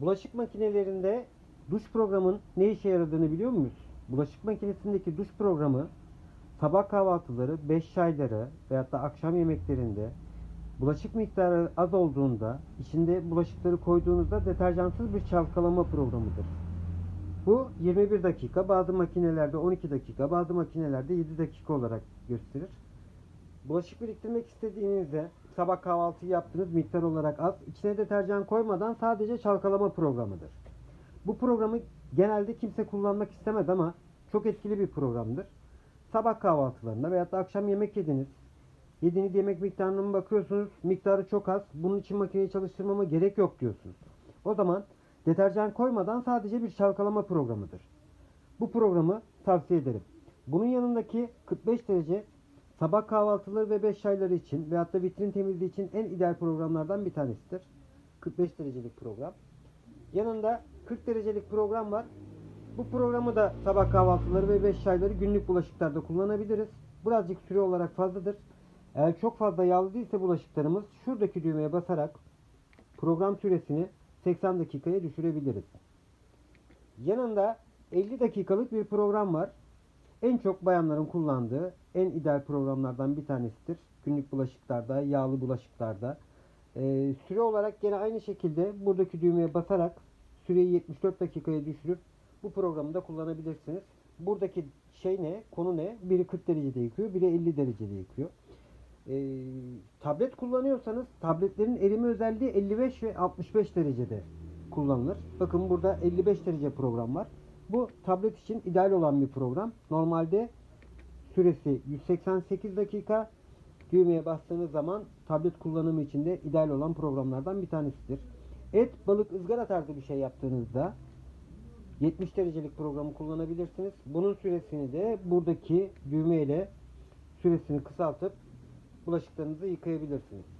Bulaşık makinelerinde duş programın ne işe yaradığını biliyor muyuz? Bulaşık makinesindeki duş programı sabah kahvaltıları, 5 çayları veyahut da akşam yemeklerinde bulaşık miktarı az olduğunda içinde bulaşıkları koyduğunuzda deterjansız bir çalkalama programıdır. Bu 21 dakika, bazı makinelerde 12 dakika, bazı makinelerde 7 dakika olarak gösterir. Bulaşık biriktirmek istediğinizde sabah kahvaltı yaptığınız miktar olarak az, içine deterjan koymadan sadece çalkalama programıdır. Bu programı genelde kimse kullanmak istemez ama çok etkili bir programdır. Sabah kahvaltılarında veyahut da akşam yemek yediniz. Yediğiniz yemek miktarına mı bakıyorsunuz? Miktarı çok az. Bunun için makineyi çalıştırmama gerek yok diyorsunuz. O zaman deterjan koymadan sadece bir çalkalama programıdır. Bu programı tavsiye ederim. Bunun yanındaki 45 derece sabah kahvaltıları ve 5 çayları için veyahut da vitrin temizliği için en ideal programlardan bir tanesidir. 45 derecelik program. Yanında 40 derecelik program var. Bu programı da sabah kahvaltıları ve 5 çayları günlük bulaşıklarda kullanabiliriz. Birazcık süre olarak fazladır. Eğer çok fazla yağlı değilse bulaşıklarımız şuradaki düğmeye basarak program süresini 80 dakikaya düşürebiliriz. Yanında 50 dakikalık bir program var. En çok bayanların kullandığı en ideal programlardan bir tanesidir. Günlük bulaşıklarda, yağlı bulaşıklarda. Ee, süre olarak gene aynı şekilde buradaki düğmeye basarak süreyi 74 dakikaya düşürüp bu programı da kullanabilirsiniz. Buradaki şey ne? Konu ne? Biri 40 derecede yıkıyor, biri 50 derecede yıkıyor. Ee, tablet kullanıyorsanız tabletlerin erime özelliği 55 ve 65 derecede kullanılır. Bakın burada 55 derece program var. Bu tablet için ideal olan bir program. Normalde süresi 188 dakika. Düğmeye bastığınız zaman tablet kullanımı için de ideal olan programlardan bir tanesidir. Et, balık, ızgara tarzı bir şey yaptığınızda 70 derecelik programı kullanabilirsiniz. Bunun süresini de buradaki düğme ile süresini kısaltıp bulaşıklarınızı yıkayabilirsiniz.